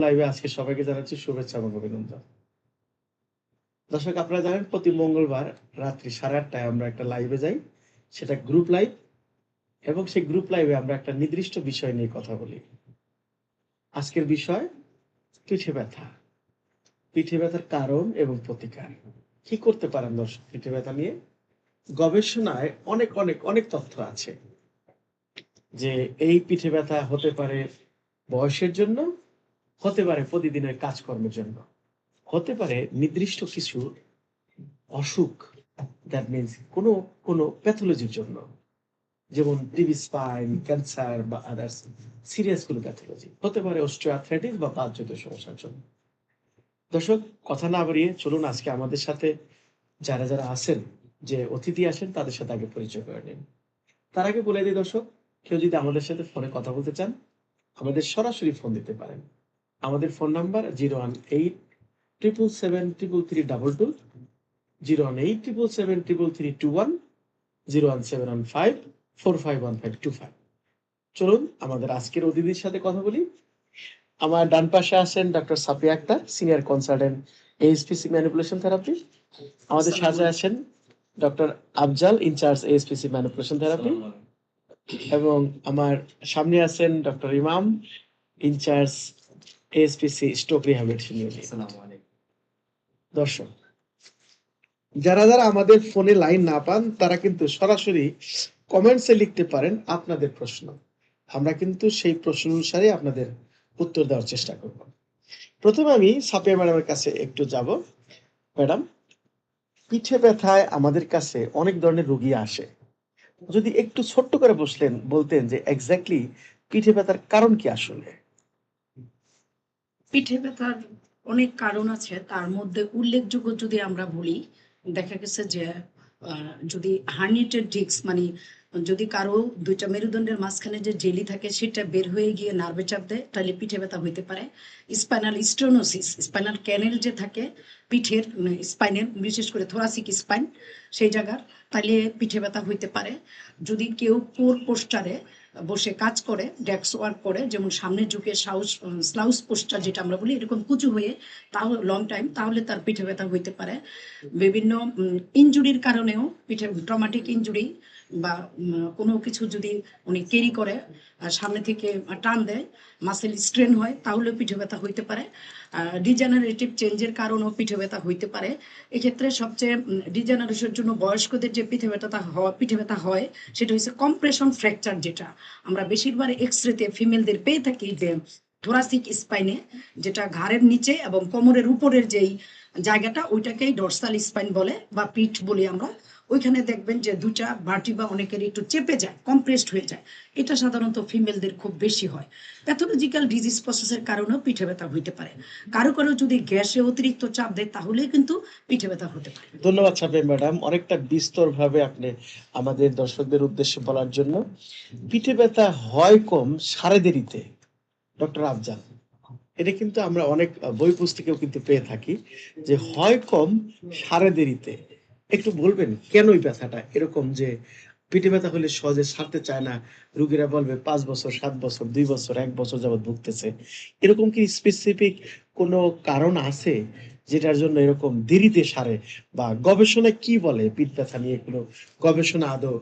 লাইভে আজকে সবাইকে জানাচ্ছি শুভেচ্ছা এবং অভিনন্দন। দর্শক, আপনারা জানেন প্রতি মঙ্গলবার রাত্রি সাড়ে আটটায় আমরা একটা লাইভে যাই। সেটা গ্রুপ লাইভ এবং সেই গ্রুপ লাইভে আমরা একটা নির্দিষ্ট বিষয় নিয়ে কথা বলি। আজকের বিষয়, পিঠে ব্যথা। পিঠে ব্যথার কারণ এবং প্রতিকার। কি করতে পারেন দর্শক পিঠে ব্যথা নিয়ে? গবেষণায় অনেক অনেক অনেক তথ্য আছে যে এই পিঠে ব্যথা হতে পারে বয়সের জন্য হতে পারে প্রতিদিনের কাজকর্মের জন্য। হতে পারে নির্দিষ্ট কিছু অসুখ দ্যাট মিনস কোনো কোনো প্যাথোলজির জন্য। যেমন টিবি স্পাইন, ক্যান্সার বা আদার্স সিরিয়াস কোনো প্যাথোলজি হতে পারে অস্ট্রিওআর্থ্রাইটিস বা বাতজনিত সমস্যার জন্য। দর্শক, কথা না বাড়িয়ে চলুন আজকে আমাদের সাথে যারা যারা আছেন, যে অতিথি আসেন, তাদের সাথে আগে পরিচয় করে নিন। তার আগে বলে দিই দর্শক, কেউ যদি আমাদের সাথে ফোনে কথা বলতে চান, আমাদের সরাসরি ফোন দিতে পারেন। আমাদের phone number zero one eight triple seven triple three double two zero one eight triple seven triple three two one zero one seven one five four five one five two five. চলুন আমাদের আজকের অতিথির সাথে কথা বলি। আমার ডান পাশে আছেন doctor Sapia Akter senior consultant HPC manipulation therapy আমাদের সাথে আছেন doctor Afzal in charge HPC manipulation therapy এবং আমার সামনে আছেন doctor Imam in charge SPC stroke rehabilitation unit দর্শক যারা যারা আমাদের ফোনে লাইন না পান তারা কিন্তু সরাসরি কমেন্টসে লিখতে পারেন আপনাদের প্রশ্ন। আমরা কিন্তু সেই প্রশ্ন অনুসারে আপনাদের উত্তর দেওয়ার চেষ্টা করব। প্রথমে আমি সাপিয়া ম্যাডামের কাছে একটু যাব। ম্যাডাম পিঠে ব্যথায় আমাদের কাছে অনেক ধরনের রোগী আসে। যদি একটু ছোট্ট করে বসলেন বলতেন যে এক্স্যাক্টলি পিঠে ব্যথার কারণ কি আসলে? পিঠে ব্যথার অনেক কারণ আছে, তার মধ্যে উল্লেখযোগ্য যদি আমরা বলি, দেখা গেছে যে যদি হার্নিটেড ডিস্ক মানে যদি কারও দুইটা মেরুদণ্ডের মাঝখানে যে জেলি থাকে, সেটা বের হয়ে গিয়ে নার্ভে চাপ দেয়, তাহলে পিঠে ব্যথা হইতে পারে। স্পাইনাল স্টোনোসিস, স্পাইনাল ক্যানেল যে থাকে, পিঠের স্পাইনের, বিশেষ করে থোরাসিক স্পাইন, সেই জায়গার, তাহলে পিঠে ব্যথা হইতে পারে। যদি কেউ কোর পোস্টারে বসে কাজ করে, ডেস্ক ওয়ার্ক করে, যেমন সামনে ঝুঁকে সাউস স্লাউস পোস্টার যেটা আমরা বলি, এরকম কুচু হয়ে তাও লং টাইম তাহলে তার পিঠে ব্যথা হইতে পারে। বিভিন্ন ইনজুরির কারণেও পিঠে ট্রমাটিক ইনজুরি বা কোনো কিছু যদি উনি ক্যারি করে সামনে থেকে টান দেয় মাসেল স্ট্রেন হয়, তাহলেও পিঠে ব্যথা হইতে পারে। ডিজেনারেটিভ চেঞ্জের কারণেও পিঠে ব্যথা হইতে পারে। এক্ষেত্রে সবচেয়ে ডিজেনারেশনের জন্য বয়স্কদের যে পিঠে ব্যথাটা হওয়া, পিঠে ব্যথা হয়, সেটা হচ্ছে কম্প্রেশন ফ্র্যাকচার যেটা। আমরা বেশিরভাগ এক্স রেতে ফিমেলদের পেয়ে থাকি যে থোরাসিক স্পাইনে যেটা ঘাড়ের নিচে এবং কোমরের উপরের যেই জায়গাটা, ওইটাকেই ডরসাল স্পাইন বলে বা পিঠ বলি আমরা। ওইখানে দেখবেন যে দুটা বাটি বা অনেকের একটু চেপে যায় কম্প্রেসড হয়ে যায়। এটা সাধারণত ফিমেলদের খুব বেশি হয়। প্যাথোলজিক্যাল ডিজিজ প্রসেসের কারণেও পিঠে ব্যথা হইতে পারে। কারও কারও যদি গ্যাসে অতিরিক্ত চাপ দেয় তাহলে কিন্তু পিঠে ব্যথা হতে পারে। ধন্যবাদ সাপে ম্যাডাম। অনেকটা বিস্তর ভাবে আপনি আমাদের দর্শকদের উদ্দেশ্যে বলার জন্য। পিঠে ব্যথা হয় কম, সারে দেরিতে। ডক্টর আফজাল, এটা কিন্তু আমরা অনেক বই পুস্তকেও কিন্তু পেয়ে থাকি যে হয় কম, সারে দেরিতে। একটু বলবেন, কেন ওই ব্যথাটা? এরকম যে পিঠে ব্যথা হলে সহজে সারতে চায় না, রুগীরা বলবে পাঁচ বছর, সাত বছর, দুই বছর, এক বছর যাবত ভুগতেছে। এরকম কি স্পেসিফিক কোনো কারণ আছে যেটার জন্য এরকম দেরিতে সারে? বা গবেষণায় কি বলে পিঠ ব্যথা নিয়ে? কোনো গবেষণা আদৌ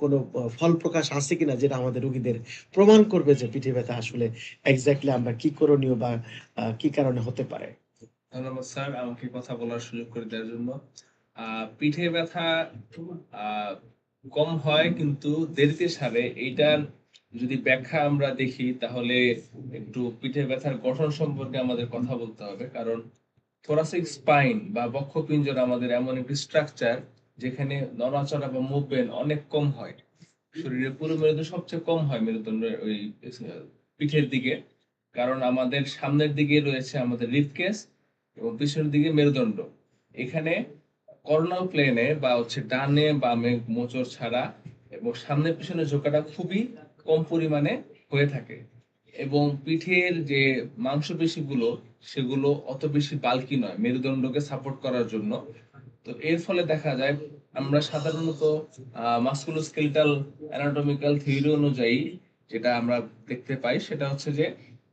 কোনো ফল প্রকাশ আছে কিনা যেটা আমাদের রোগীদের প্রমাণ করবে যে পিঠে ব্যথা আসলে এক্স্যাক্টলি আমরা কি করণীয় বা কি কারণে হতে পারে? ধন্যবাদ স্যার, আমাকে কথা বলার সুযোগ করে দেওয়ার জন্য। পিঠে ব্যথা কম হয় কিন্তু দেরিতে সারে। এইটার যদি ব্যাখ্যা আমরা দেখি, তাহলে একটু পিঠে ব্যথার গঠন সম্পর্কে আমাদের কথা বলতে হবে। কারণ থোরাসিক স্পাইন বা বক্ষপিঞ্জর আমাদের এমন একটি স্ট্রাকচার যেখানে নড়াচড়া বা মুভমেন্ট অনেক কম হয়। শরীরের পুরো মেরুদণ্ড সবচেয়ে কম হয় মেরুদণ্ডের ওই, পিঠের দিকে। কারণ আমাদের সামনের দিকে রয়েছে আমাদের রিপকেস এবং পিছনের দিকে মেরুদণ্ড। এখানে কর্নাল প্লেনে বা হচ্ছে ডানে বামে মোচড় ছাড়া এবং সামনে পিছনে ঝোঁকাটা খুবই কম পরিমাণে হয়ে থাকে এবং পিঠের যে মাংসপেশিগুলো সেগুলো অত বেশি বালকি নয়, মেরুদণ্ডকে সাপোর্ট করার জন্য। তো এর ফলে দেখা যায় আমরা সাধারণত মাস্কুলোস্কেলিটাল অ্যানাটমিক্যাল থিওরি অনুযায়ী যেটা আমরা দেখতে পাই সেটা হচ্ছে যে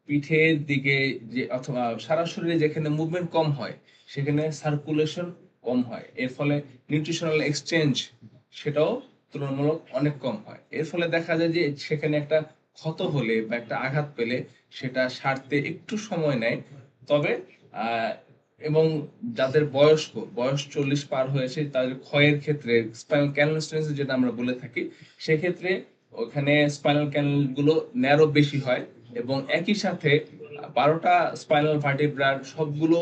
পিঠের দিকে যে অথবা সারা শরীরে যেখানে মুভমেন্ট কম হয়, সেখানে সার্কুলেশন কম হয়। এর ফলে নিউট্রিশনাল এক্সচেঞ্জ সেটাও তুলনামূলক অনেক কম হয়। এর ফলে দেখা যায় যে সেখানে একটা ক্ষত হলে বা একটা আঘাত পেলে সেটা সারতে একটু সময় নেয়। তবে এবং যাদের বয়স্ক, বয়স চল্লিশ পার হয়েছে, তাদের ক্ষয়ের ক্ষেত্রে স্পাইনাল ক্যানাল ক্যানেল যেটা আমরা বলে থাকি, সেক্ষেত্রে ওখানে স্পাইনাল ক্যানেলগুলো ন্যারো বেশি হয় এবং একই সাথে বারোটা স্পাইনাল ভার্টিব্রার সবগুলো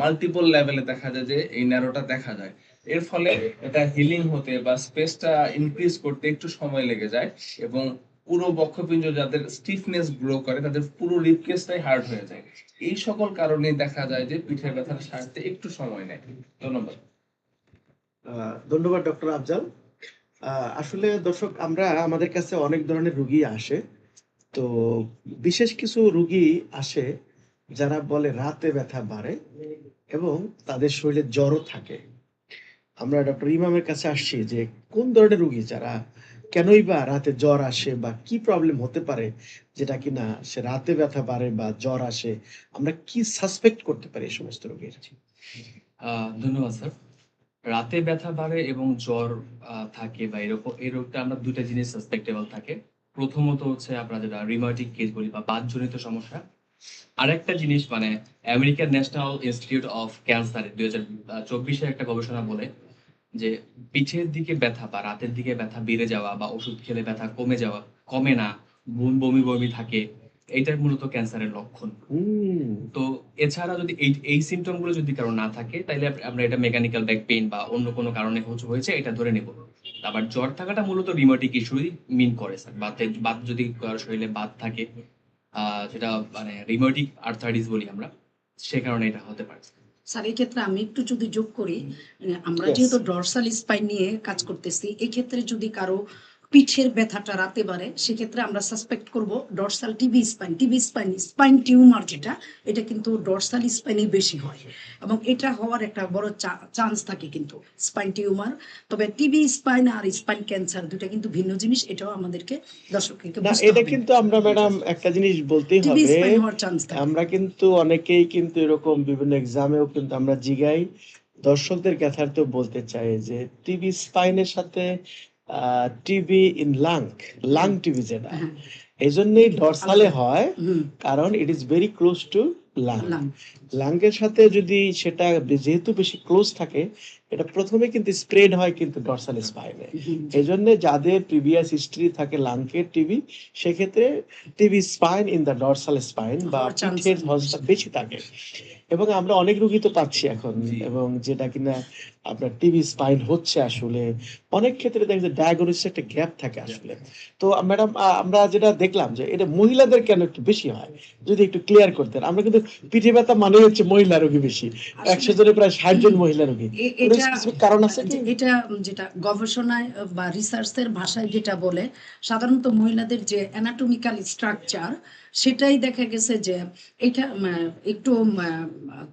মাল্টিপল লেভেলে দেখা যায় যে এই ন্যারোটা দেখা যায়। এর ফলে এটা হিলিং হতে বা স্পেসটা ইনক্রিজ করতে একটু সময় লেগে যায় এবং পুরো বক্ষপিঞ্জ যাদের স্টিফনেস গ্রো করে, তাদের পুরো রিপকেসটাই হার্ড হয়ে যায়। এই সকল কারণে দেখা যায় যে পিঠের ব্যথাটা সারতে একটু সময় নেয়। ধন্যবাদ। ধন্যবাদ ডক্টর আফজাল। আসলে দর্শক, আমরা আমাদের কাছে অনেক ধরনের রুগী আসে। তো বিশেষ কিছু রুগী আসে যারা বলে রাতে ব্যথা বাড়ে এবং তাদের শরীরে জ্বরও থাকে। আমরা ডক্টর ইমামের কাছে আসছি যে কোন ধরনের রুগী যারা কেনই বা রাতে জ্বর আসে বা কি প্রবলেম হতে পারে যেটা কিনা সে রাতে ব্যথা বাড়ে বা জ্বর আসে আমরা কি সাসপেক্ট করতে পারি এই সমস্ত রোগীর? আহ, ধন্যবাদ স্যার। রাতে ব্যথা বাড়ে এবং জ্বর থাকে বা এরকম এই রোগটা আমরা দুটা জিনিস সাসপেক্টেবল থাকে। প্রথমত হচ্ছে আমরা যেটা রিমাটিক কেস বলি বা বাতজনিত সমস্যা। আরেকটা জিনিস মানে American National Institute of Cancer দুই হাজার চব্বিশে একটা গবেষণা বলে যে পিঠের দিকে ব্যথা বা রাতের দিকে ব্যথা বেড়ে যাওয়া বা ওষুধ খেলে ব্যথা কমে যাওয়া কমে না বমি বমি বমি থাকে এইটার মূলত ক্যান্সারের লক্ষণ। তো এছাড়া যদি এই এই সিমটমগুলো যদি কারও না থাকে তাহলে আমরা এটা মেকানিক্যাল ব্যাক পেইন বা অন্য কোনো কারণে হচ্ছে হয়েছে এটা ধরে নেব। আবার জ্বর থাকাটা মূলত রিমোটিক ইস্যুই মিন করে স্যার বাতে বাত যদি শরীরে বাত থাকে সেটা মানে রিমোটিক আর্থাইটিস বলি আমরা সে কারণে এটা হতে পারে স্যার এই ক্ষেত্রে আমি একটু যদি যোগ করি মানে আমরা যেহেতু ডরসাল স্পাইন নিয়ে কাজ করতেছি এক্ষেত্রে যদি কারও পিঠের ব্যথাটা রাতে বাড়ে সেক্ষেত্রে আমরা সাসপেক্ট করব dorsal TB spine TB spine spine tumour যেটা এটা কিন্তু ডরসাল স্পাইনে বেশি হয়। এবং এটা হওয়ার একটা বড় চান্স থাকে কিন্তু স্পাইন টিউমার তবে টিবি স্পাইন আর স্পাইন ক্যান্সার দুটা কিন্তু ভিন্ন জিনিস এটাও আমাদেরকে দর্শককে এটা কিন্তু আমরা ম্যাডাম একটা জিনিস বলতেই হবে আমরা কিন্তু অনেকেই কিন্তু এরকম বিভিন্ন এক্সামেও কিন্তু আমরা জিগাই। দর্শকদের তো বলতে চাই যে টিবি স্পাইনের সাথে TB in lung lung TB যেটা। হ্যাঁ। এই জন্যই ডরসালে হয় কারণ it is very close to lung lung লাংয়ের সাথে যদি সেটা যেহেতু বেশি ক্লোজ থাকে এটা প্রথমে কিন্তু স্প্রেড হয় কিন্তু ডরসাল স্পাইনে এই জন্য যাদের প্রিভিয়াস হিস্ট্রি থাকে লাংকের টিবি সেক্ষেত্রে TB spine in the dorsal spine বা পিঠের বেশি। বেশি থাকে। এবং আমরা অনেক রোগী তো পাচ্ছি এখন এবং যেটা কিনা আপনার টিবি স্পাইন হচ্ছে আসলে অনেক ক্ষেত্রে দেখা যায় ডায়াগনোসিস একটা গ্যাপ থাকে আসলে। তো ম্যাডাম আমরা যেটা দেখলাম যে এটা মহিলাদের কেন একটু বেশি হয়? যদি একটু ক্লিয়ার করতেন। আমরা কিন্তু পিঠে ব্যথা মানে হচ্ছে মহিলা রোগী বেশি। একশো জনে প্রায় ষাট জন মহিলা রোগী। কারণ আছে এটা যেটা গবেষণায় বা রিসার্চের ভাষায় যেটা বলে সাধারণত মহিলাদের যে অ্যানাটমিক্যাল স্ট্রাকচার সেটাই দেখা গেছে যে এটা একটু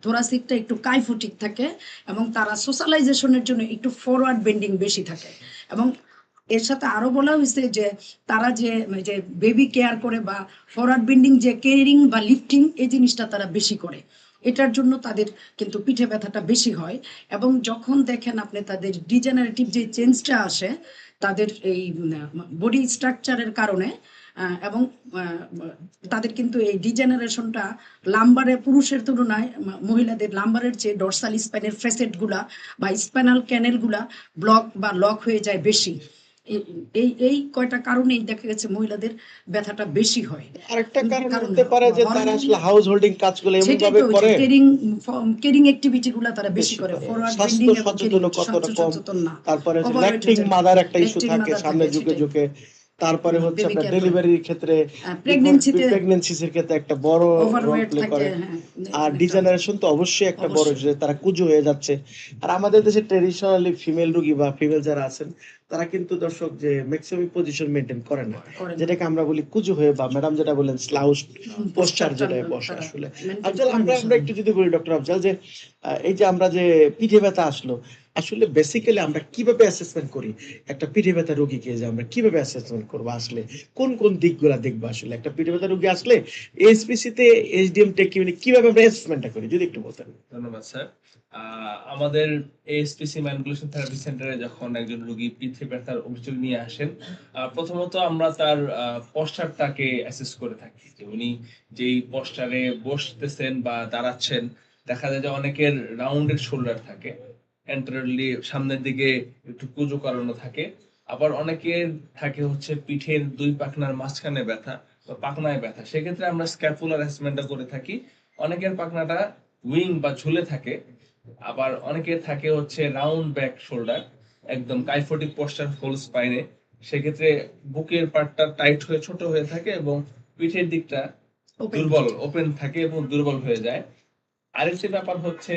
থোরাসিকটা একটু কাইফুটিক থাকে এবং তারা সোশ্যালাইজেশনের জন্য একটু ফরওয়ার্ড বেন্ডিং বেশি থাকে। এবং এর সাথে আরও বলা হয়েছে যে, তারা যে যে বেবি কেয়ার করে বা ফরওয়ার্ড বেন্ডিং যে কেয়ারিং বা লিফটিং এই জিনিসটা তারা বেশি করে। এটার জন্য তাদের কিন্তু পিঠে ব্যথাটা বেশি হয়। এবং যখন দেখেন আপনি তাদের ডিজেনারেটিভ যে চেঞ্জটা আসে, তাদের এই বডি স্ট্রাকচারের কারণে এবং তাদের কিন্তু এই ডিজেনারেশনটা লাম্বারে পুরুষের তুলনায় মহিলাদের লাম্বারের চেয়ে ডরসাল স্পাইনের ফেসেটগুলা বা স্পাইনাল ক্যানেলগুলা ব্লক বা লক হয়ে যায় বেশি। এই- এই কয়টা কারণেই দেখা গেছে মহিলাদের ব্যথাটা বেশি হয়। আরেকটা কারণ হতে পারে যে তারা আসলে হাউস হোল্ডিং কাজগুলো এমন ভাবে করে। কেরিং কেরিং অ্যাক্টিভিটি গুলা তারা বেশি করে। ফরওয়ার্ড কতটা কম। না। তারপরে ল্যাকটিং মাদার একটা ইস্যু থাকে সামনে যুগে যুগে। তারপরে হচ্ছে আপনার ডেলিভারির ক্ষেত্রে প্রেগনেন্সিতে প্রেগনেন্সির ক্ষেত্রে একটা বড় রোল প্লে করে। হ্যাঁ আর ডিজেনারেশন তো অবশ্যই একটা বড় যে তারা কুজো হয়ে যাচ্ছে। আর আমাদের দেশে ট্রেডিশনালি ফিমেল রোগী বা ফিমেল যারা আছেন তারা কিন্তু দর্শক যে ম্যাক্সিমাম পজিশন মেনটেন করেন না। করে না। যেটাকে আমরা বলি কুজো হয়ে বা ম্যাডাম যেটা বলেন স্লাউস পোস্টার যেটা বসে আসলে। আফজাল আমরা আমরা একটু যদি বলি ডক্টর আফজাল যে এই যে আমরা যে পিঠে ব্যথা আসলো আসলে বেসিক্যালি আমরা কীভাবে অ্যাসেসমেন্ট করি? একটা পিঠে ব্যথা রোগীকে যে আমরা কীভাবে অ্যাসেসমেন্ট করব আসলে? কোন কোন দিকগুলো দেখব আসলে? একটা পিঠে ব্যথা রোগী আসলে এসপিসি তে এইচডিএম টেকনিক কীভাবে আমরা অ্যাসেসমেন্টটা করি? যদি একটু বলতেন। ধন্যবাদ, স্যার। আমাদের এএসপিসি ম্যানিপুলেশন থেরাপি সেন্টারে যখন একজন রোগী পিঠে ব্যথার অভিযোগ নিয়ে আসেন প্রথমত আমরা তার পশ্চারটাকে অ্যাসেস করে থাকি। যে উনি যেই পশ্চারে বসতেছেন বা দাঁড়াচ্ছেন, দেখা যায় যে অনেকের রাউন্ডেড শোল্ডার থাকে। এন্টারলি সামনের দিকে একটু কুজো কারণও থাকে। আবার অনেকের থাকে হচ্ছে পিঠের দুই পাখনার মাঝখানে ব্যথা বা পাখনায় ব্যথা। সেক্ষেত্রে আমরা স্ক্যাপুলার অ্যাসেসমেন্টটা করে থাকি। অনেকের পাখনাটা উইং বা ঝুলে থাকে। আবার অনেকের থাকে হচ্ছে রাউন্ড ব্যাক শোল্ডার একদম কাইফোটিক পোস্টার হোল স্পাইনে সেক্ষেত্রে বুকের পার্টটা টাইট হয়ে ছোট হয়ে থাকে এবং পিঠের দিকটা দুর্বল ওপেন থাকে এবং দুর্বল হয়ে যায়। আরেকটি ব্যাপার হচ্ছে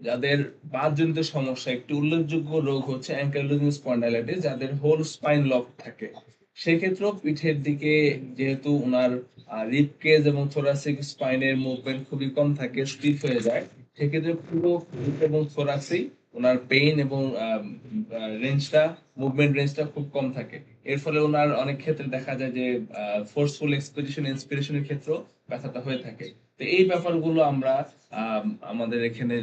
যাদের বাতজনিত সমস্যা, একটি উল্লেখযোগ্য রোগ হচ্ছে অ্যাঙ্কাইলোজিং স্পন্ডাইলাইটিস যাদের হোল স্পাইন লক থাকে। সেক্ষেত্রেও পিঠের দিকে যেহেতু ওনার রিপ কেজ এবং থোরাসিক স্পাইনের মুভমেন্ট খুবই কম থাকে স্টিফ হয়ে যায়, সেক্ষেত্রে পুরো পিঠ এবং থোরাসেই ওনার পেইন এবং রেঞ্জটা মুভমেন্ট রেঞ্জটা খুব কম থাকে। এর ফলে ওনার অনেক ক্ষেত্রে দেখা যায় যে ফোর্সফুল এক্সপিরেশন ইন্সপিরেশনের ক্ষেত্রেও ব্যথাটা হয়ে থাকে। তো এই ব্যাপারগুলো আমরা আমাদের এখানে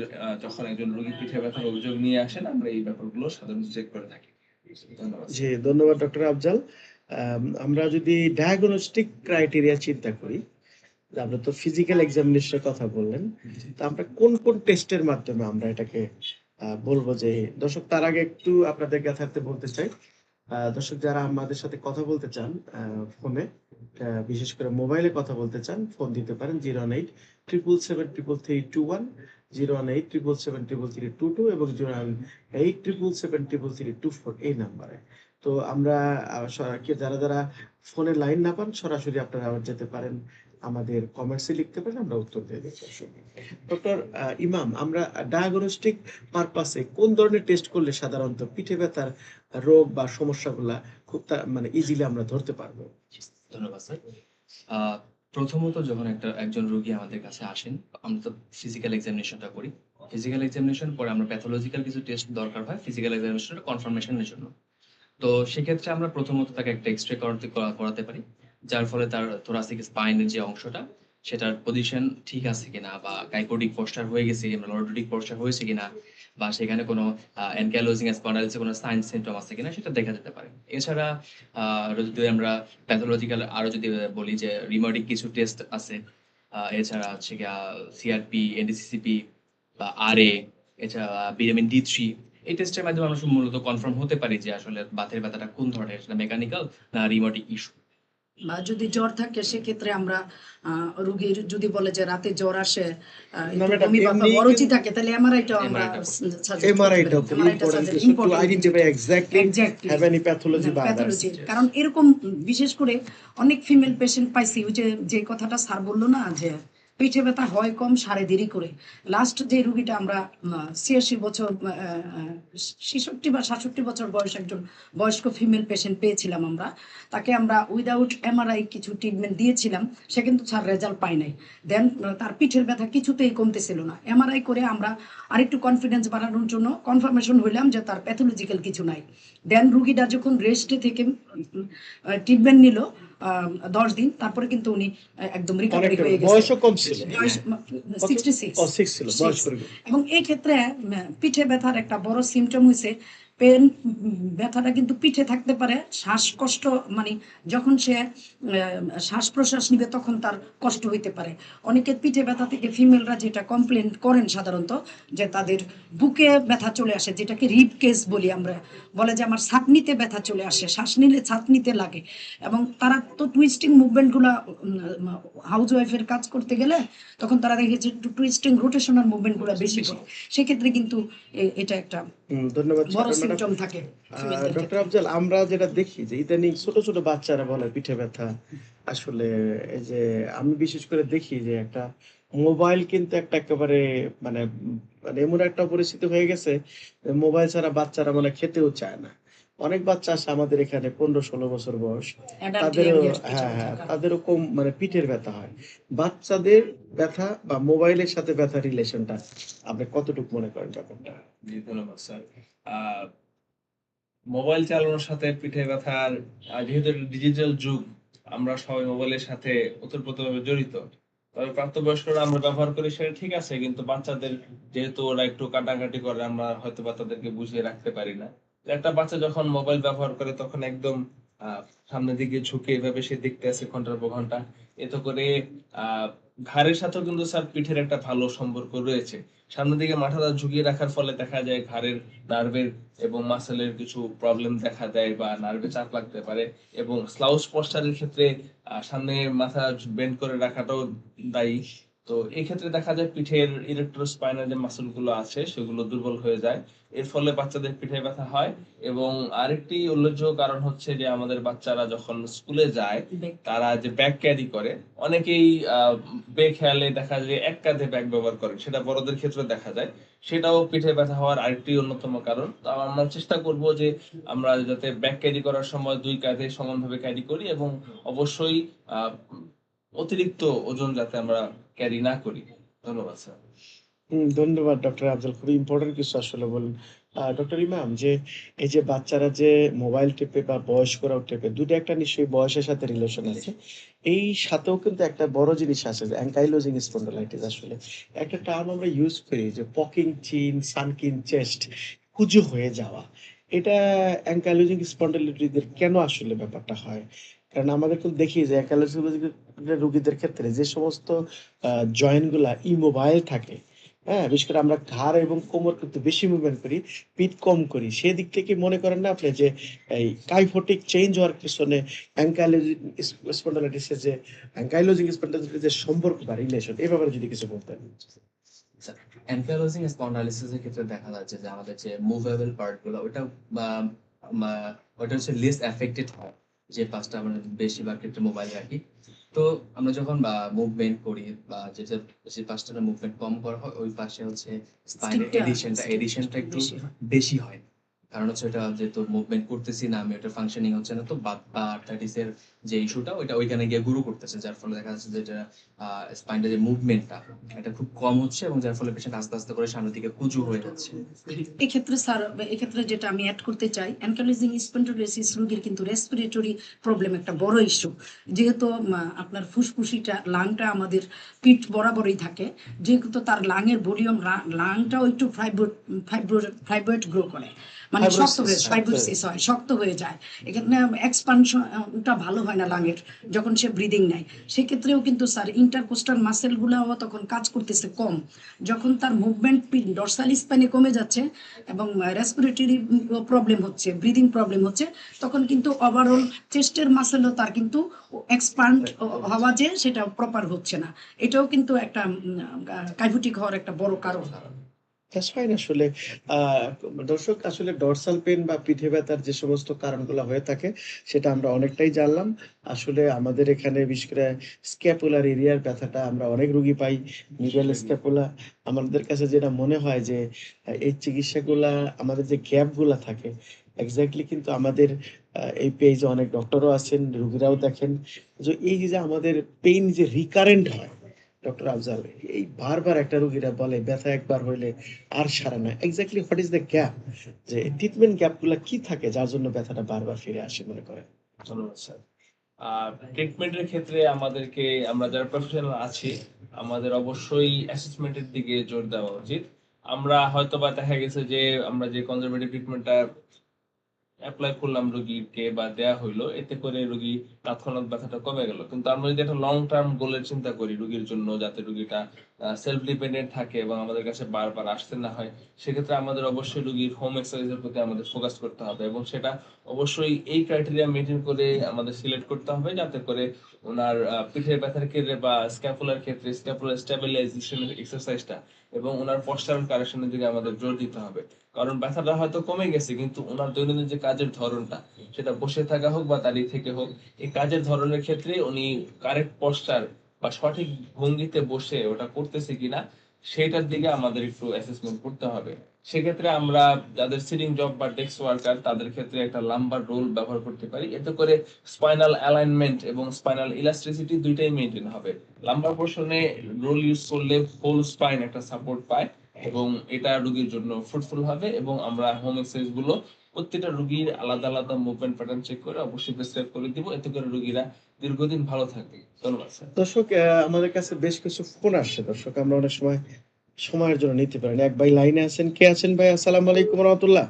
যখন একজন রোগী পিঠে ব্যথার অভিযোগ নিয়ে আসেন আমরা এই ব্যাপারগুলো সাধারণত চেক করে থাকি। ধন্যবাদ। জি ধন্যবাদ ডক্টর আফজাল। আম, আমরা যদি ডায়াগনস্টিক ক্রাইটেরিয়া চিন্তা করি আমরা তো ফিজিক্যাল এক্সামিনেশনের কথা বললেন তো আমরা কোন কোন টেস্টের মাধ্যমে আমরা এটাকে বলব যে দর্শক তার আগে একটু আপনাদের কাছে বলতে চাই। দর্শক যারা আমাদের সাথে কথা বলতে চান ফোনে বিশেষ করে মোবাইলে কথা বলতে চান ফোন দিতে পারেন zero one eight triple seven triple three two one, zero one eight triple seven triple three two two এবং zero one eight triple seven triple three two four এই নাম্বারে। তো আমরা যারা যারা ফোনে লাইন না পান, সরাসরি আপনারা আবার যেতে পারেন। আমাদের কমার্সে লিখতে পারেন আমরা উত্তর দিয়ে দেবো ডক্টর ইমাম, আমরা ডায়াগনস্টিক পারপাসে কোন ধরনের টেস্ট করলে সাধারণত পিঠে ব্যথার রোগ বা সমস্যাগুলা খুব মানে ইজিলি আমরা ধরতে পারব? ধন্যবাদ, স্যার। প্রথমত যখন একটা, একজন রোগী আমাদের কাছে আসেন, আমরা তো ফিজিক্যাল এক্সামিনেশনটা করি। ফিজিক্যাল এক্সামিনেশন পরে আমরা প্যাথোলজিক্যাল কিছু টেস্ট দরকার হয় ফিজিক্যাল এক্সামিনেশন কনফার্মেশনের জন্য। তো সেক্ষেত্রে আমরা প্রথমত তাকে একটা এক্সরে করাতে করাতে পারি। যার ফলে তার থোরাসিক স্পাইনের যে অংশটা, সেটার পজিশন ঠিক আছে কিনা বা গাইকোডিক পোস্টার হয়ে গেছে কিনা লর্ডোডিক পোস্টার হয়েছে কিনা বা সেখানে কোনো অ্যানক্যালোজিং স্পন্ডাইলিসের কোনো সাইন সিমটম আছে কিনা সেটা দেখা যেতে পারে। এছাড়া যদি আমরা প্যাথোলজিক্যাল আরও যদি বলি যে রিমোডিক কিছু টেস্ট আছে এছাড়া হচ্ছে গিয়া সিআরপি এনডিসিসিপি বা আর এ এছাড়া ভিটামিন ডি থ্রি এই টেস্টের মাধ্যমে আমরা মূলত কনফার্ম হতে পারি যে আসলে বাতের ব্যথাটা কোন ধরনের, সেটা মেকানিক্যাল না রিমোটিক ইস্যু যদি জ্বর থাকে সেক্ষেত্রে আমরা আহ, রোগীর যদি বলে যে রাতে জ্বর আসে বা অরুচি থাকে তাহলে এমআরআইটাও আমরা বা। কারণ এরকম বিশেষ করে অনেক ফিমেল পেশেন্ট পাইছি ওই যে যে কথাটা স্যার বলল না যে পিঠে ব্যথা হয় কম, সারে দেরি করে। লাস্ট যে রুগীটা আমরা ছিয়াশি বছর ছেষট্টি বা সাতষট্টি বছর বয়স একজন বয়স্ক ফিমেল পেশেন্ট পেয়েছিলাম আমরা। তাকে আমরা উইদাউট এমআরআই কিছু ট্রিটমেন্ট দিয়েছিলাম, সে কিন্তু স্যার রেজাল্ট পাই নাই। দেন তার পিঠের ব্যথা কিছুতেই কমতেছিল না। এমআরআই করে আমরা আরেকটু কনফিডেন্স বাড়ানোর জন্য কনফার্মেশন হইলাম যে তার প্যাথোলজিক্যাল কিছু নাই। দেন রুগীটা যখন রেস্টে থেকে ট্রিটমেন্ট নিল দশ দিন তারপরে কিন্তু উনি একদম রিকভারি হয়ে গেছে। কম ছিল। করে এবং এই ক্ষেত্রে পিঠে ব্যথার একটা বড় সিমটম হয়েছে পেন ব্যথাটা কিন্তু পিঠে থাকতে পারে। শ্বাসকষ্ট মানে যখন সে শ্বাস প্রশ্বাস নিবে তখন তার কষ্ট হইতে পারে। অনেকের পিঠে ব্যথা থেকে ফিমেলরা যেটা কমপ্লেন করেন সাধারণত যে তাদের বুকে ব্যথা চলে আসে যেটাকে রিপ কেস বলি আমরা। বলে যে আমার ছাতনিতে ব্যথা চলে আসে শ্বাস নিলে ছাতনিতে লাগে। এবং তারা তো টুইস্টিং মুভমেন্টগুলো হাউস ওয়াইফের কাজ করতে গেলে তখন তারা দেখেছে টুইস্টিং রোটেশনাল মুভমেন্টগুলো বেশি করে। সেক্ষেত্রে কিন্তু এটা একটা ধন্যবাদ সিমটম থাকে। ডক্টর আফজাল আমরা যেটা দেখি যে ইদানিং ছোট ছোট বাচ্চারা বলে পিঠে ব্যথা। আসলে এই যে আমি বিশেষ করে দেখি যে একটা মোবাইল কিন্তু একটা একেবারে মানে মানে এমন একটা পরিস্থিতি হয়ে গেছে মোবাইল ছাড়া বাচ্চারা মানে খেতেও চায় না। অনেক বাচ্চা আছে আমাদের এখানে পনেরো ষোলো বছর বয়স। তাদেরও হ্যাঁ হ্যাঁ তাদেরও কম মানে পিঠের ব্যথা হয়। বাচ্চাদের ব্যথা বা মোবাইলের সাথে ব্যথা রিলেশনটা আপনি কতটুকু মনে করেন ব্যাপারটা? ধন্যবাদ স্যার। মোবাইল চালানোর সাথে পিঠে ব্যথার যেহেতু ডিজিটাল যুগ আমরা সবাই মোবাইলের সাথে ওতপ্রোতভাবে জড়িত। তবে প্রাপ্তবয়স্করা আমরা ব্যবহার করি সেটা ঠিক আছে কিন্তু বাচ্চাদের যেহেতু ওরা একটু কাটাকাটি করে আমরা হয়তো বা তাদেরকে বুঝিয়ে রাখতে পারি না। একটা বাচ্চা যখন মোবাইল ব্যবহার করে তখন একদম সামনের দিকে ঝুঁকে এভাবে সে দেখতে আছে ঘণ্টার পর ঘণ্টা। এতে করে ঘাড়ের সাথেও কিন্তু স্যার পিঠের একটা ভালো সম্পর্ক রয়েছে। সামনের দিকে মাথাটা ঝুঁকিয়ে রাখার ফলে দেখা যায় ঘাড়ের নার্ভের এবং মাসেলের কিছু প্রবলেম দেখা দেয় বা নার্ভে চাপ লাগতে পারে এবং স্লাউস পশ্চারের ক্ষেত্রে সামনে মাথা বেন্ড করে রাখাটাও দায়ী। তো এক্ষেত্রে দেখা যায় পিঠের ইলেকট্রোস্পাইনাল যে মাসেলগুলো আছে সেগুলো দুর্বল হয়ে যায়। এর ফলে বাচ্চাদের পিঠে ব্যথা হয় এবং আরেকটি উল্লেখযোগ্য কারণ হচ্ছে যে আমাদের বাচ্চারা যখন স্কুলে যায় তারা যে ব্যাগ ক্যারি করে অনেকেই বেখেয়ালে দেখা যায় এক কাঁধে ব্যাগ ব্যবহার করেন সেটা বড়দের ক্ষেত্রে দেখা যায়। সেটাও পিঠে ব্যথা হওয়ার আরেকটি অন্যতম কারণ। আমরা চেষ্টা করব যে আমরা যাতে ব্যাগ ক্যারি করার সময় দুই কাঁধে সমানভাবে ক্যারি করি এবং অবশ্যই আহ, অতিরিক্ত ওজন যাতে আমরা ক্যারি না করি। ধন্যবাদ স্যার হুম, ধন্যবাদ ডক্টর আফজল। খুবই ইম্পর্টেন্ট কিছু আসলে বলেন ডক্টর ইমাম যে এই যে বাচ্চারা যে মোবাইল টেপে বা বয়স্করাও টেপে দুটো একটা নিশ্চয়ই বয়সের সাথে রিলেশন আছে। এই সাথেও কিন্তু একটা বড় জিনিস আছে যে অ্যাঙ্কাইলোজিং স্পন্ডালাইটিস আসলে। একটা টার্ম আমরা ইউজ করি যে পকিং চিন সানকিন চেস্ট কুজো হয়ে যাওয়া। এটা অ্যাঙ্কাইলোজিং স্পন্ডালাইটিসের কেন আসলে ব্যাপারটা হয়? কারণ আমাদের কিন্তু দেখি যে অ্যাঙ্কাইলোজিং রোগীদের ক্ষেত্রে যে সমস্ত জয়েন্টগুলা ইমোবাইল থাকে হ্যাঁ বিশেষ করে আমরা ঘাড় এবং কোমর কিন্তু বেশি মুভমেন্ট করি পিঠ কম করি। সেদিক থেকে মনে করেন না আপনি যে এই কাইফোটিক চেঞ্জ হওয়ার পিছনে অ্যাঙ্কাইলোজিং যে অ্যাঙ্কাইলোজিং স্পন্ডালাইটিসের সম্পর্ক বা রিলেশন এই ব্যাপারে যদি কিছু বলতেন। অ্যানকাইলোজিং স্পন্ডালিসিসের ক্ষেত্রে দেখা যাচ্ছে যে আমাদের যে মুভেবল পার্টগুলো, ওটা ওটা হচ্ছে লিস্ট এফেক্টেড হয়। যে পাঁচটা আমরা বেশিরভাগ ক্ষেত্রে মোবাইল রাখি। তো আমরা যখন মুভমেন্ট করি বা যেটা যে পাঁচটা মুভমেন্ট কম করা হয় ওই পাশে হচ্ছে স্পাইনের এডিশনটা এডিশনটা একটু বেশি হয়। কারণ হচ্ছে ওটা যেহেতু মুভমেন্ট করতেছি না, আমি ওটা ফাংশনিং হচ্ছে না, তো বাদ বা আর্থাইটিস এর যে ইস্যুটা ওইটা ওইখানে গিয়ে গুরু করতেছে, যার ফলে দেখা যাচ্ছে যে এটা স্পাইনটা যে মুভমেন্টটা এটা খুব কম হচ্ছে এবং যার ফলে পেশেন্ট আস্তে আস্তে করে সামনের দিকে কুজু হয়ে যাচ্ছে। এক্ষেত্রে স্যার, এক্ষেত্রে যেটা আমি অ্যাড করতে চাই অ্যানকালোজিং স্পন্ডোলাইসিস রোগীর কিন্তু রেসপিরেটরি প্রবলেম একটা বড় ইস্যু যেহেতু আপনার ফুসফুসিটা লাংটা আমাদের পিঠ বরাবরই থাকে, যেহেতু তার লাংয়ের ভলিউম লাংটাও একটু ফাইব্রো ফাইব্রো ফাইব্রয়েড গ্রো করে। মানে শক্ত হয়ে ফাইব্রোসিস হয় শক্ত হয়ে যায়। এখানে এক্সপানশনটা ভালো হয় না লাংয়ের যখন সে ব্রিদিং নেয়। সেক্ষেত্রেও কিন্তু স্যার ইন্টারকোস্টাল মাসেলগুলোও তখন কাজ করতেছে কম। যখন তার মুভমেন্ট ডরসাল স্পাইনে কমে যাচ্ছে এবং রেসপিরেটরি প্রবলেম হচ্ছে ব্রিদিং প্রবলেম হচ্ছে তখন কিন্তু ওভারঅল চেস্টের মাসেলও তার কিন্তু এক্সপান্ড হওয়া যে সেটা প্রপার হচ্ছে না। এটাও কিন্তু একটা কাইভুটিক হওয়ার একটা বড় কারণ। দ্যাটস ফাইন আসলে। দর্শক আসলে ডরসাল পেন বা পিঠে ব্যথার যে সমস্ত কারণগুলো হয়ে থাকে সেটা আমরা অনেকটাই জানলাম। আসলে আমাদের এখানে বিশেষ করে স্ক্যাপুলার এরিয়ার ব্যথাটা আমরা অনেক রুগী পাই মিডল স্ক্যাপুলা আমাদের কাছে যেটা মনে হয় যে এই চিকিৎসাগুলা আমাদের যে গ্যাপগুলা থাকে এক্স্যাক্টলি কিন্তু আমাদের এই পেজে অনেক ডক্টরও আছেন রুগীরাও দেখেন। যে এই যে আমাদের পেইন যে রিকারেন্ট হয় ডক্টর আফজাল এই বারবার একটা রোগীরা বলে, ব্যথা একবার হইলে আর সারে না। Exactly what is the gap যে ট্রিটমেন্ট গ্যাপগুলো কি থাকে যার জন্য ব্যথাটা বারবার ফিরে আসে মনে করেন? ধন্যবাদ, স্যার। ট্রিটমেন্টের ক্ষেত্রে আমাদেরকে, আমরা যারা প্রফেশনাল আছি, আমাদের অবশ্যই অ্যাসেসমেন্টের দিকে জোর দেওয়া উচিত। আমরা হয়তো বা দেখা গেছে যে, আমরা যে কনজারভেটিভ ট্রিটমেন্টটা অ্যাপ্লাই করলাম রোগীকে বা দেয়া হইল, এতে করে রোগী তৎক্ষণাৎ ব্যথাটা কমে গেল। কিন্তু আমরা যদি একটা লং টার্ম গোলের চিন্তা করি রোগীর জন্য, যাতে রোগীটা সেলফ ডিপেন্ডেন্ট থাকে এবং আমাদের কাছে বারবার আসতে না হয়, সেক্ষেত্রে আমাদের অবশ্যই রোগীর হোম এক্সারসাইজের প্রতি আমাদের ফোকাস করতে হবে এবং সেটা অবশ্যই এই ক্রাইটেরিয়া মেনটেন করে আমাদের সিলেক্ট করতে হবে, যাতে করে ওনার পিঠের ব্যথার ক্ষেত্রে বা স্ক্যাপুলার ক্ষেত্রে স্ক্যাপুলার স্টেবিলাইজেশন এক্সারসাইজটা এবং ওনার পশ্চারণ কারেকশনের দিকে আমাদের জোর দিতে হবে। কারণ ব্যথাটা হয়তো কমে গেছে, কিন্তু ওনার দৈনন্দিন যে কাজের ধরনটা, সেটা বসে থাকা হোক বা দাঁড়িয়ে থেকে হোক, এই কাজের ধরনের ক্ষেত্রে উনি কারেক্ট পশ্চার বা সঠিক ভঙ্গিতে বসে ওটা করতেছে কিনা, সেটার দিকে আমাদের একটু অ্যাসেসমেন্ট করতে হবে। সেক্ষেত্রে আমরা যাদের সিটিং জব বা ডেস্ক ওয়ার্কার তাদের ক্ষেত্রে একটা লাম্বার রোল ব্যবহার করতে পারি। এতে করে স্পাইনাল অ্যালাইনমেন্ট এবং স্পাইনাল ইলাস্ট্রিসিটি দুইটাই মেনটেন হবে। লাম্বার পোর্শনে রোল ইউজ করলে হোল স্পাইন একটা সাপোর্ট পায় এবং এটা রোগীর জন্য ফ্রুটফুল হবে এবং আমরা হোম এক্সারসাইজগুলো প্রত্যেকটা রোগীর আলাদা আলাদা মুভমেন্ট প্যাটার্ন চেক করে অবশ্যই প্রেসক্রাইব করে দিব। এতে করে রোগীরা দীর্ঘদিন ভালো থাকবে ধন্যবাদ দর্শক আমাদের কাছে বেশ কিছু ফোন আসছে। দর্শক, আমরা অনেক সময় সময়ের জন্য নিতে পারেন। এক ভাই লাইনে আছেন। কে আছেন ভাই? আসসালাম আলাইকুম রহমতুল্লাহ।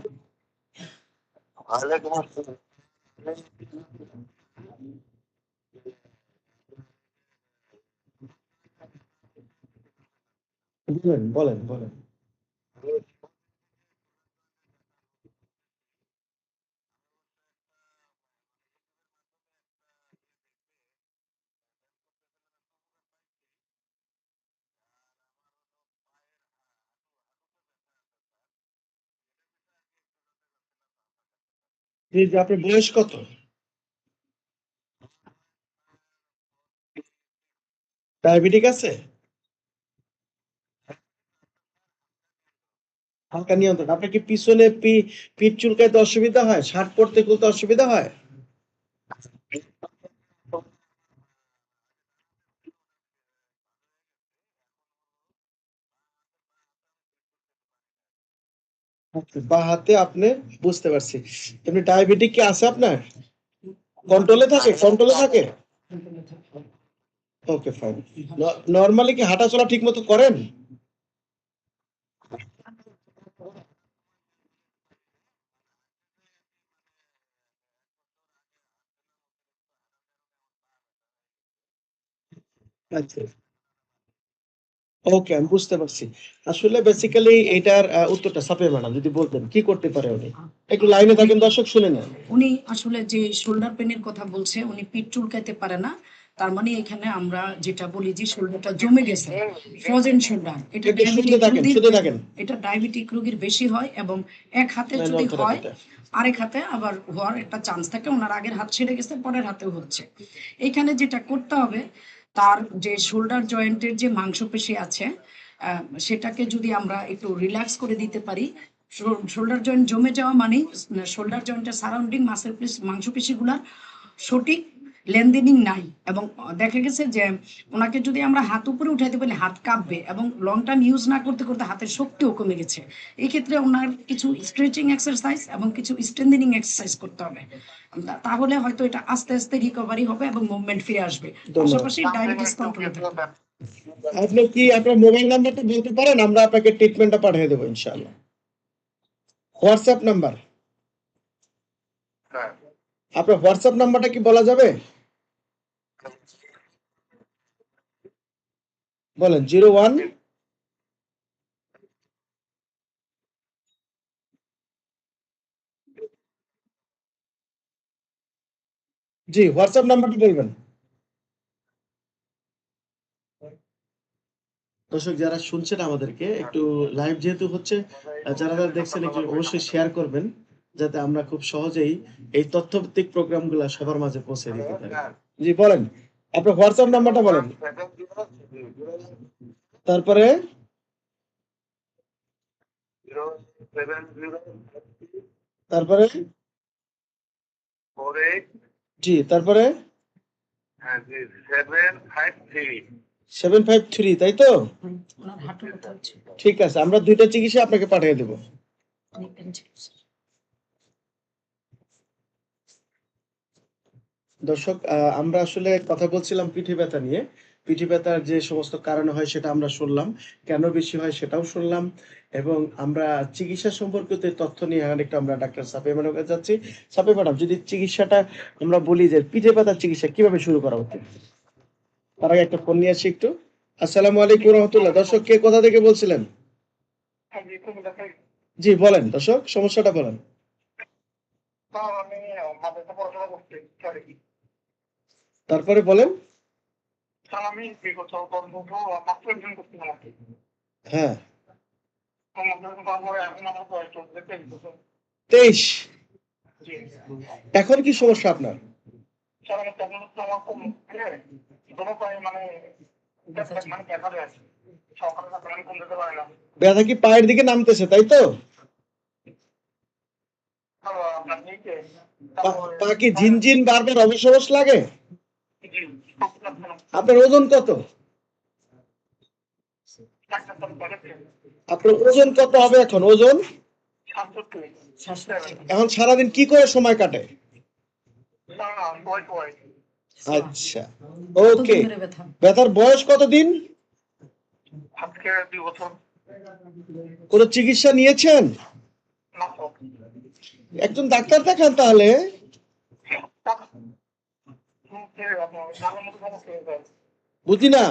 বলেন বলেন। জি, আপনার বয়স কত? ডায়াবেটিক আছে? হালকা নিয়ন্ত্রণ। আপনার কি পিছনে পিঠ চুলকাইতে অসুবিধা হয়? শার্ট পরতে খুলতে অসুবিধা হয়? বা হাতে আপনি বুঝতে পারছি। এমনি ডায়াবেটিক কি আছে আপনার? কন্ট্রোলে থাকে? কন্ট্রোলে থাকে? ওকে ফাইন নর্মালি কি হাঁটা চলা ঠিক মতো করেন? আচ্ছা। ওকে আমি বুঝতে পারছি। আসলে বেসিক্যালি এটার উত্তরটা সাপে ম্যাডাম যদি বলতেন কি করতে পারে উনি? একটু লাইনে থাকেন দর্শক শুনে নেন। উনি আসলে যে শোল্ডার পেনের কথা বলছে উনি পিঠ চুলকাইতে পারে না। তার মানে এখানে আমরা যেটা বলি যে শোল্ডারটা জমে গেছে। ফ্রোজেন শোল্ডার এটা এটা ডায়াবেটিক রোগীর বেশি হয় এবং এক হাতে যদি হয়। আরেক হাতে আবার হওয়ার একটা চান্স থাকে ওনার আগের হাত ছেড়ে গেছে পরের হাতেও হচ্ছে। এখানে যেটা করতে হবে তার যে শোল্ডার জয়েন্টের যে মাংসপেশি আছে সেটাকে যদি আমরা একটু রিল্যাক্স করে দিতে পারি শোল্ডার জয়েন্ট জমে যাওয়া মানে শোল্ডার জয়েন্টের সারাউন্ডিং মাসেল মাংসপেশিগুলার সঠিক লেনদেনিং নাই এবং দেখা গেছে যে ওনাকে যদি আমরা হাত উপরে উঠাইতে পারি হাত কাঁপবে এবং লং টার্ম ইউজ না করতে করতে হাতের শক্তিও কমে গেছে। এই ক্ষেত্রে ওনার কিছু স্ট্রেচিং এক্সারসাইজ এবং কিছু স্ট্রেন্থেনিং এক্সারসাইজ করতে হবে। তাহলে হয়তো এটা আস্তে আস্তে রিকভারি হবে এবং মুভমেন্ট ফিরে আসবে। পাশাপাশি ডায়াবেটিস কন্ট্রোল আপনি কি আপনার মোবাইল নাম্বারটা বলতে পারেন? আমরা আপনাকে ট্রিটমেন্টটা পাঠিয়ে দেবো ইনশাআল্লাহ। হোয়াটসঅ্যাপ নাম্বার হ্যাঁ। আপনার হোয়াটসঅ্যাপ নাম্বারটা কি বলা যাবে? বলেন জিরো ওয়ান। জি হোয়াটসঅ্যাপ নাম্বারটা বলবেন। দর্শক যারা শুনছেন আমাদেরকে একটু লাইভ যেহেতু হচ্ছে যারা যারা দেখছেন একটু অবশ্যই শেয়ার করবেন যাতে আমরা খুব সহজেই এই তথ্যভিত্তিক প্রোগ্রামগুলো সবার মাঝে পৌঁছে দিতে পারি। জি বলেন। আপনার হোয়াটসঅ্যাপ নাম্বারটা বলেন। তারপরে? তারপরে? জি তারপরে? হ্যাঁ সেভেন ফাইভ থ্রি তাই তো? ঠিক আছে আমরা দুইটা চিকিৎসা আপনাকে পাঠিয়ে দেবো। দর্শক আমরা আসলে কথা বলছিলাম পিঠে ব্যথা নিয়ে। পিঠে ব্যথার যে সমস্ত কারণ হয় সেটা আমরা শুনলাম, কেন বেশি হয় সেটাও শুনলাম এবং আমরা চিকিৎসা সম্পর্কিত তথ্য নিয়ে অনেকটা আমরা ডাক্তার সাপে ম্যাডাম কাছে যাচ্ছি। সাপে ম্যাডাম, যদি চিকিৎসাটা আমরা বলি যে পিঠে ব্যথার চিকিৎসা কীভাবে শুরু করা উচিত? তার আগে একটা ফোন নিয়ে আসি একটু। আসসালামু আলাইকুম রহমতুল্লাহ। দর্শক, কে কোথা থেকে বলছিলেন? জি, বলেন দর্শক, সমস্যাটা বলেন। তারপরে বলেন। আমি বিগত হ্যাঁ। তেইশ এখন কি সমস্যা আপনার? মানে মানে ব্যথা কি পায়ের দিকে নামতেছে তাই তো? পা কি ঝিনঝিন বারবার অবশ লাগে? আপনার ওজন কত? আপনার ওজন কত হবে এখন? ওজন? এখন সারাদিন কি করে সময় কাটে? আচ্ছা ওকে। ব্যথার বয়স কতদিন? কোনো চিকিৎসা নিয়েছেন? একজন ডাক্তার দেখান তাহলে হুম, ঠিক আছে, আপনার কারোর মধ্যে সমস্যা হয়ে যায়। বুঝি না এখন কারোর মধ্যে সমস্যা করতে পারে ঠিক আছে হাতে গেছে না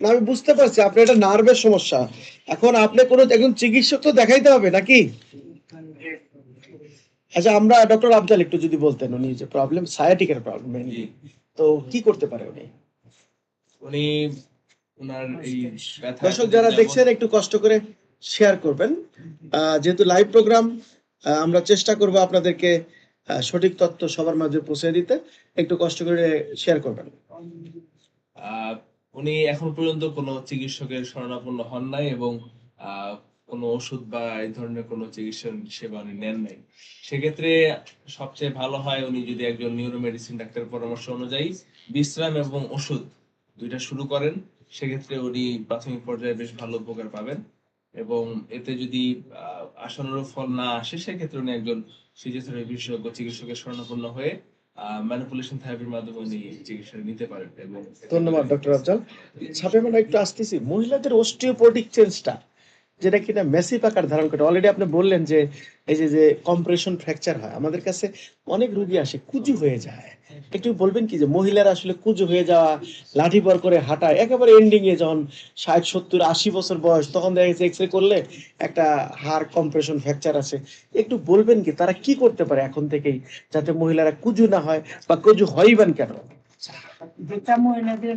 আমি বুঝতে পারছি আপনার এটা নার্ভের সমস্যা। এখন আপনি কোনো একজন চিকিৎসক তো দেখাইতে হবে নাকি? আচ্ছা আমরা ডক্টর আফজাল একটু যদি বলতেন উনি যে প্রবলেম সায়াটিকের প্রবলেম তো কি করতে পারে উনি? উনি ওনার এই ব্যথা দর্শক যারা দেখছেন একটু কষ্ট করে শেয়ার করবেন। যেহেতু লাইভ প্রোগ্রাম আমরা চেষ্টা করব আপনাদেরকে সঠিক তথ্য সবার মাঝে পৌঁছে দিতে। একটু কষ্ট করে শেয়ার করবেন। উনি এখন পর্যন্ত কোনো চিকিৎসকের শরণাপন্ন হন নাই এবং কোনো ওষুধ বা এই ধরনের কোনো চিকিৎসা সেবা উনি নেন নাই। সেক্ষেত্রে সবচেয়ে ভালো হয় উনি যদি একজন নিউরো মেডিসিন ডাক্তারের পরামর্শ অনুযায়ী বিশ্রাম এবং ওষুধ দুইটা শুরু করেন, সেক্ষেত্রে উনি প্রাথমিক পর্যায়ে বেশ ভালো উপকার পাবেন। এবং এতে যদি আহ, আশানুরূপ ফল না আসে সেক্ষেত্রে উনি একজন ফিজিওথেরাপি বিশেষজ্ঞ চিকিৎসকের শরণাপন্ন হয়ে ম্যানিপুলেশন থেরাপির মাধ্যমে উনি চিকিৎসা নিতে পারেন এবং ধন্যবাদ ডক্টর আফজাল। সাথে আমরা একটু আসতেছি। মহিলাদের অস্টিওপোটিক চেঞ্জটা যেটা কিনা মেসিভ আকার ধারণ করে। অলরেডি আপনি বললেন যে, এই যে যে কম্প্রেশন ফ্র্যাকচার হয়, আমাদের কাছে অনেক রুগী আসে, কুজু হয়ে যায়। একটু বলবেন কি যে, মহিলারা আসলে কুজু হয়ে যাওয়া, লাঠি পর করে হাঁটা, একেবারে এন্ডিং এ যখন ষাট, সত্তর, আশি বছর বয়স, তখন দেখা গেছে এক্স রে করলে একটা হাড় কম্প্রেশন ফ্র্যাকচার আছে একটু বলবেন কি, তারা কি করতে পারে এখন থেকেই, যাতে মহিলারা কুজু না হয় বা কুজু হইবেন কেন? যেটা মহিলাদের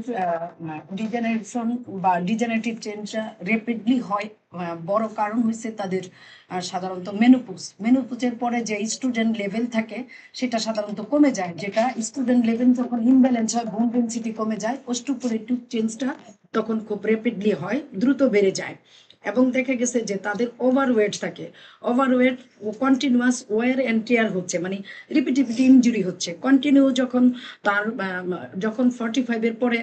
ডিজেনারেশন বা ডিজেনারেটিভ চেঞ্জটা রেপিডলি হয় বড় কারণ হচ্ছে তাদের সাধারণত মেনোপুজ মেনোপুজের পরে যে স্টুডেন্ট লেভেল থাকে, সেটা সাধারণত কমে যায়। যেটা স্টুডেন্ট লেভেল যখন ইমব্যালেন্স হয় বোন ডেন্সিটি কমে যায় অস্টোপোরেটিভ চেঞ্জটা তখন খুব রেপিডলি হয়, দ্রুত বেড়ে যায়। এবং দেখা গেছে যে তাদের ওভারওয়েট থাকে। Overweight continuous wear and tear হচ্ছে মানে রিপিটিভিটি ইঞ্জুরি হচ্ছে। কন্টিনিউ যখন তার যখন ফর্টি ফাইভের পরে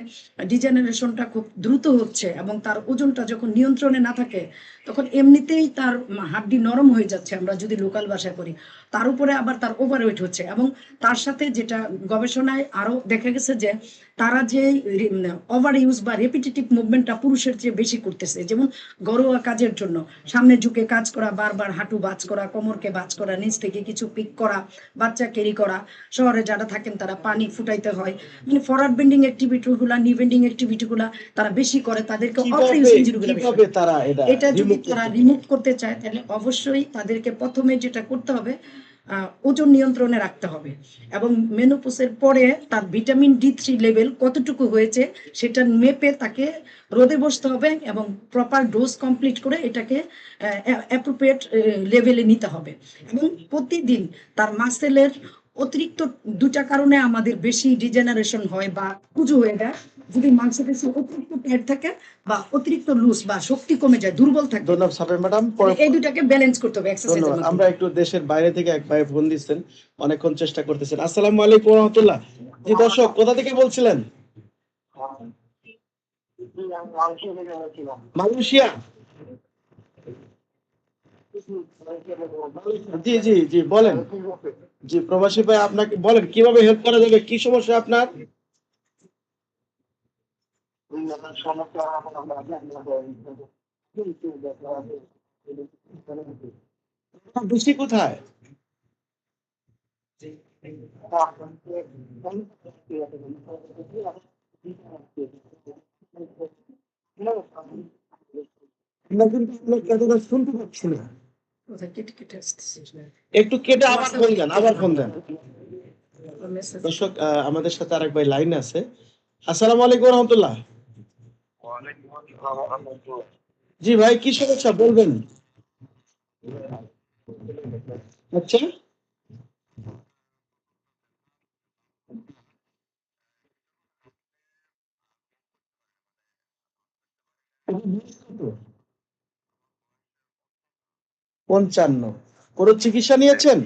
ডিজেনারেশনটা খুব দ্রুত হচ্ছে এবং তার ওজনটা যখন নিয়ন্ত্রণে না থাকে তখন এমনিতেই তার হাড্ডি নরম হয়ে যাচ্ছে আমরা যদি লোকাল ভাষায় করি। তার উপরে আবার তার ওভারওয়েট হচ্ছে এবং তার সাথে যেটা গবেষণায় আরও দেখা গেছে যে তারা যে ওভার ইউজ বা রেপিটেটিভ মুভমেন্টটা পুরুষের চেয়ে বেশি করতেছে। যেমন ঘরোয়া কাজের জন্য সামনে ঝুঁকে কাজ করা বারবার হাঁটু বাজ করা কোমরকে বাজ করা নিচ থেকে কিছু পিক করা বাচ্চা ক্যারি করা শহরে যারা থাকেন তারা পানি ফুটাইতে হয়। মানে ফরওয়ার্ড বেন্ডিং অ্যাক্টিভিটি গুলা নি বেন্ডিং অ্যাক্টিভিটি গুলা তারা বেশি করে তাদেরকে কীভাবে অফিস ইঞ্জুরি গুলো বেশি কীভাবে তারা এটা এটা যদি তারা রিমুভ করতে চায়, তাহলে অবশ্যই তাদেরকে প্রথমে যেটা করতে হবে ওজন নিয়ন্ত্রণে রাখতে হবে। এবং মেনোপোসের পরে তার ভিটামিন ডি থ্রি লেভেল কতটুকু হয়েছে, সেটা মেপে তাকে রোদে বসতে হবে এবং প্রপার ডোজ কমপ্লিট করে এটাকে অ্যাপ্রোপ্রিয়েট লেভেলে নিতে হবে। এবং প্রতিদিন তার মাসেলের অতিরিক্ত দুটা কারণে আমাদের বেশি ডিজেনারেশন হয় বা কুজো হয়ে যায়। যদি অতিরিক্ত টাইট থাকে বা অতিরিক্ত লুজ বা শক্তি কমে যায় দুর্বল থাকে ধন্যবাদ ম্যাডাম। এই দুটাকে ব্যালেন্স করতে হবে এক্সারসাইজের আমরা একটু দেশের বাইরে থেকে এক ভাই ফোন দিচ্ছেন অনেকক্ষণ চেষ্টা করতেছেন। আসসালামু আলাইকুম রহমতুল্লাহ। জি দর্শক কোথা থেকে বলছিলেন? মালয়েশিয়া। জি জি জি বলেন। জি প্রবাসী ভাই আপনাকে বলেন কীভাবে হেল্প করা যাবে? কি সমস্যা আপনার? সমস্যা কোথায় শুনতে পাচ্ছি না একটু কেটে আবার ফোন দেন আবার ফোন দেন দর্শক আমাদের সাথে আরেক ভাই লাইন আছে আসসালামু আলাইকুম রহমতুল্লাহ জি ভাই কি সমস্যা? বলবেন। আচ্ছা। পঞ্চান্ন। কোনো চিকিৎসা নিয়েছেন?